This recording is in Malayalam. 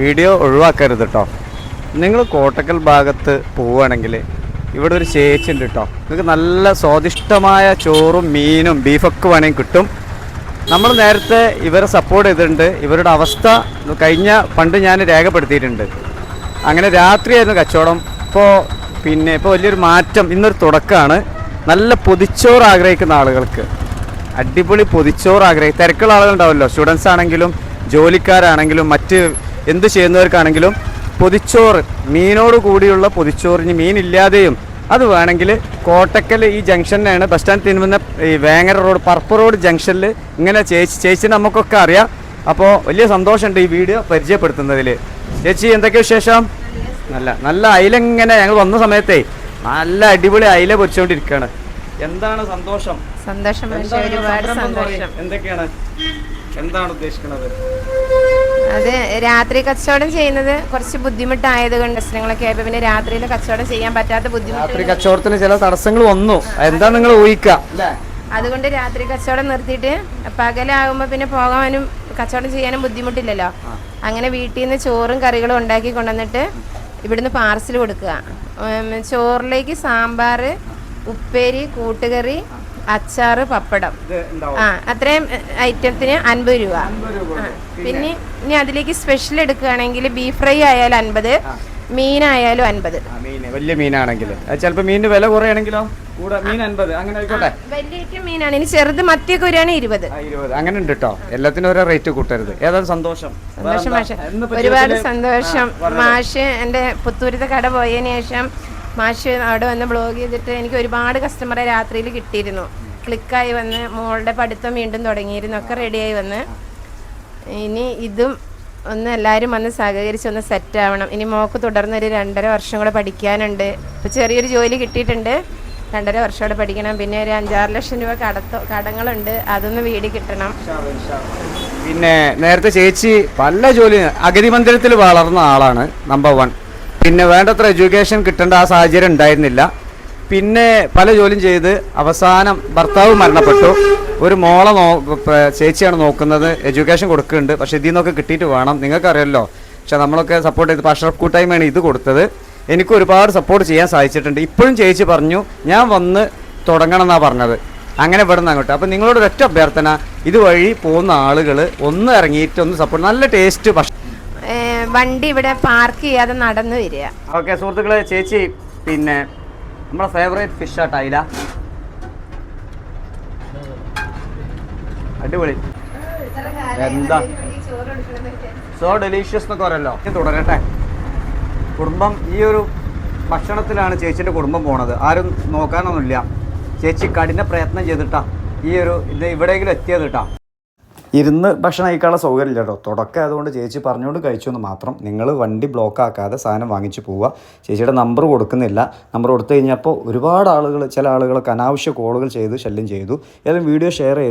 വീഡിയോ ഒഴിവാക്കരുത് കേട്ടോ നിങ്ങൾ കോട്ടക്കൽ ഭാഗത്ത് പോവുകയാണെങ്കിൽ ഇവിടെ ഒരു ചേച്ചി ഉണ്ട് കേട്ടോ നിങ്ങൾക്ക് നല്ല സ്വാദിഷ്ടമായ ചോറും മീനും ബീഫൊക്കെ വേണമെങ്കിൽ കിട്ടും. നമ്മൾ നേരത്തെ ഇവരെ സപ്പോർട്ട് ചെയ്തിട്ടുണ്ട്. ഇവരുടെ അവസ്ഥ കഴിഞ്ഞ പണ്ട് ഞാൻ രേഖപ്പെടുത്തിയിട്ടുണ്ട്. അങ്ങനെ രാത്രിയായിരുന്നു കച്ചവടം. ഇപ്പോൾ പിന്നെ ഇപ്പോൾ വലിയൊരു മാറ്റം ഇന്നൊരു തുടക്കമാണ്. നല്ല പൊതിച്ചോറ് ആഗ്രഹിക്കുന്ന ആളുകൾക്ക്. അടിപൊളി പൊതിച്ചോറ് ആഗ്രഹിക്കും തിരക്കുള്ള ആളുകളുണ്ടാവുമല്ലോ സ്റ്റുഡൻസ് ആണെങ്കിലും ജോലിക്കാരാണെങ്കിലും മറ്റ് എന്ത് ചെയ്യുന്നവർക്കാണെങ്കിലും പൊതിച്ചോറ് മീനോട് കൂടിയുള്ള പൊതിച്ചോറിന് മീനില്ലാതെയും അത് വേണമെങ്കിൽ കോട്ടക്കൽ ഈ ജംഗ്ഷനിലാണ് ബസ് സ്റ്റാൻഡ് തിരുമുന്ന ഈ വേങ്ങര റോഡ് പർപ്പ് റോഡ് ജംഗ്ഷനിൽ ഇങ്ങനെ ചേച്ചി ചേച്ചി നമുക്കൊക്കെ അറിയാം. അപ്പോൾ വലിയ സന്തോഷമുണ്ട് ഈ വീഡിയോ പരിചയപ്പെടുത്തുന്നതിൽ. ചേച്ചി എന്തൊക്കെ വിശേഷം? നല്ല നല്ല അയില ഇങ്ങനെ ഞങ്ങൾ വന്ന സമയത്തെ നല്ല അടിപൊളി അയില പൊരിച്ചുകൊണ്ടിരിക്കുകയാണ്. എന്താണ് സന്തോഷം? സന്തോഷം. എന്തൊക്കെയാണ്? എന്താണ് ഉദ്ദേശിക്കുന്നത്? അത് രാത്രി കച്ചവടം ചെയ്യുന്നത് കുറച്ച് ബുദ്ധിമുട്ടായത് കൊണ്ട് പ്രശ്നങ്ങളൊക്കെ ആയപ്പോ പിന്നെ രാത്രിയിൽ കച്ചവടം ചെയ്യാൻ പറ്റാത്ത രാത്രി ബുദ്ധിമുട്ട് കച്ചവടത്തിന് ചില തടസ്സങ്ങൾ വന്നു. എന്താ നിങ്ങൾ ഊഹിക്കുക അതുകൊണ്ട് രാത്രി കച്ചവടം നിർത്തിയിട്ട് പകലാകുമ്പോ പിന്നെ പോകാനും കച്ചവടം ചെയ്യാനും ബുദ്ധിമുട്ടില്ലല്ലോ. അങ്ങനെ വീട്ടിൽ നിന്ന് ചോറും കറികളും ഉണ്ടാക്കി കൊണ്ടുവന്നിട്ട് ഇവിടുന്ന് പാർസൽ കൊടുക്കുക. ഉം, ചോറിലേക്ക് സാമ്പാർ ഉപ്പേരി കൂട്ടുകറി അച്ചാറ് പപ്പടം. ആ അത്രയും ഐറ്റത്തിന് അൻപത് രൂപ. പിന്നെ? ഇനി അതിലേക്ക് സ്പെഷ്യൽ എടുക്കുകയാണെങ്കിൽ ബീഫ് ഫ്രൈ ആയാലും അൻപത് മീനായാലും അൻപത്. വലിയ മീനാണെങ്കിൽ ചിലപ്പോൾ മീനിന് വില കുറയാണെങ്കിലോ? വലിയ മീനാണ്. ഇനി ചെറുത് മത്തിയൊക്കെ വരികയാണ് ഇരുപത്. അങ്ങനെ ഉണ്ട് കേട്ടോ എല്ലാത്തിനും ഓരോ റേറ്റ് കൂട്ടരുത്. ഏതാണ് സന്തോഷം. സന്തോഷം മാഷ്? ഒരുപാട് സന്തോഷം. മാഷ് എന്റെ പുത്തൂരത്തെ കട പോയതിനു ശേഷം മാഷ് അവിടെ വന്ന് ബ്ലോഗ് ചെയ്തിട്ട് എനിക്ക് ഒരുപാട് കസ്റ്റമറെ രാത്രിയിൽ കിട്ടിയിരുന്നു. ക്ലിക്കായി വന്ന് മോളുടെ പഠിത്തം വീണ്ടും തുടങ്ങിയിരുന്നു. ഒക്കെ റെഡിയായി വന്ന്. ഇനി ഇതും ഒന്ന് എല്ലാവരും വന്ന് സഹകരിച്ച് ഒന്ന് സെറ്റ് ആവണം. ഇനി മോക്ക് തുടർന്ന് ഒരു രണ്ടര വർഷം കൂടെ പഠിക്കാനുണ്ട്. ഇപ്പോൾ ചെറിയൊരു ജോലി കിട്ടിയിട്ടുണ്ട്. രണ്ടര വർഷം കൂടെ പഠിക്കണം. പിന്നെ ഒരു അഞ്ചാറ് ലക്ഷം രൂപ കടത്തോ കടങ്ങളുണ്ട്. അതൊന്ന് വീട് കിട്ടണം. പിന്നെ നേരത്തെ ചേച്ചി പല ജോലി അഗതി മന്ദിരത്തിൽ വളർന്ന ആളാണ് നമ്പർ വൺ പിന്നെ വേണ്ടത്ര എഡ്യൂക്കേഷൻ കിട്ടേണ്ട ആ സാഹചര്യം ഉണ്ടായിരുന്നില്ല. പിന്നെ പല ജോലിയും ചെയ്ത് അവസാനം ഭർത്താവ് മരണപ്പെട്ടു. ഒരു മോളെ നോ ചേച്ചിയാണ് നോക്കുന്നത്. എഡ്യൂക്കേഷൻ കൊടുക്കുന്നുണ്ട്. പക്ഷേ ഇതിൽ നിന്നൊക്കെ കിട്ടിയിട്ട് വേണം. നിങ്ങൾക്കറിയാമല്ലോ പക്ഷെ നമ്മളൊക്കെ സപ്പോർട്ട് ചെയ്ത് അഷ്റഫ് കൂട്ടായ്മയാണ് ഇത് കൊടുത്തത്. എനിക്ക് ഒരുപാട് സപ്പോർട്ട് ചെയ്യാൻ സാധിച്ചിട്ടുണ്ട്. ഇപ്പോഴും ചേച്ചി പറഞ്ഞു ഞാൻ വന്ന് തുടങ്ങണം എന്നാണ് പറഞ്ഞത്. അങ്ങനെ ഇവിടെ നിന്ന് അങ്ങോട്ട്. അപ്പം നിങ്ങളോട് ഒരൊറ്റ അഭ്യർത്ഥന. ഇതുവഴി പോകുന്ന ആളുകൾ ഒന്ന് ഇറങ്ങിയിട്ട് ഒന്ന് സപ്പോർട്ട് നല്ല ടേസ്റ്റ് ഭക്ഷണം വണ്ടി ഇവിടെ പാർക്ക് ചെയ്യാതെ നടന്നു വരിക. ഓക്കെ സുഹൃത്തുക്കളെ ചേച്ചി പിന്നെ നമ്മുടെ ഫേവറേറ്റ് ഫിഷ് ആട്ട് അയില അടിപൊളി. എന്താ? സോ ഡെലീഷ്യസ് എന്നൊക്കെ പറയല്ലോ. തുടരട്ടെ കുടുംബം ഈ ഒരു ഭക്ഷണത്തിലാണ് ചേച്ചിന്റെ കുടുംബം പോണത്. ആരും നോക്കാനൊന്നുമില്ല. ചേച്ചി കഠിന പ്രയത്നം ചെയ്തിട്ടാ ഈ ഒരു ഇത് ഇവിടെയെങ്കിലും എത്തിയത് കേട്ടാ ഇരുന്ന് ഭക്ഷണം കഴിക്കാനുള്ള സൗകര്യം ഇല്ല കേട്ടോ. തുടക്കം അതുകൊണ്ട് ചേച്ചി പറഞ്ഞുകൊണ്ട് കഴിച്ചു എന്ന് മാത്രം. നിങ്ങൾ വണ്ടി ബ്ലോക്ക് ആക്കാതെ സാധനം വാങ്ങിച്ച് പോവുക. ചേച്ചിയുടെ നമ്പർ കൊടുക്കുന്നില്ല. നമ്പർ കൊടുത്തു കഴിഞ്ഞപ്പോൾ ഒരുപാട് ആളുകൾ ചില ആളുകളൊക്കെ അനാവശ്യ കോളുകൾ ചെയ്ത് ശല്യം ചെയ്തു. ഏതായാലും വീഡിയോ ഷെയർ ചെയ്തു.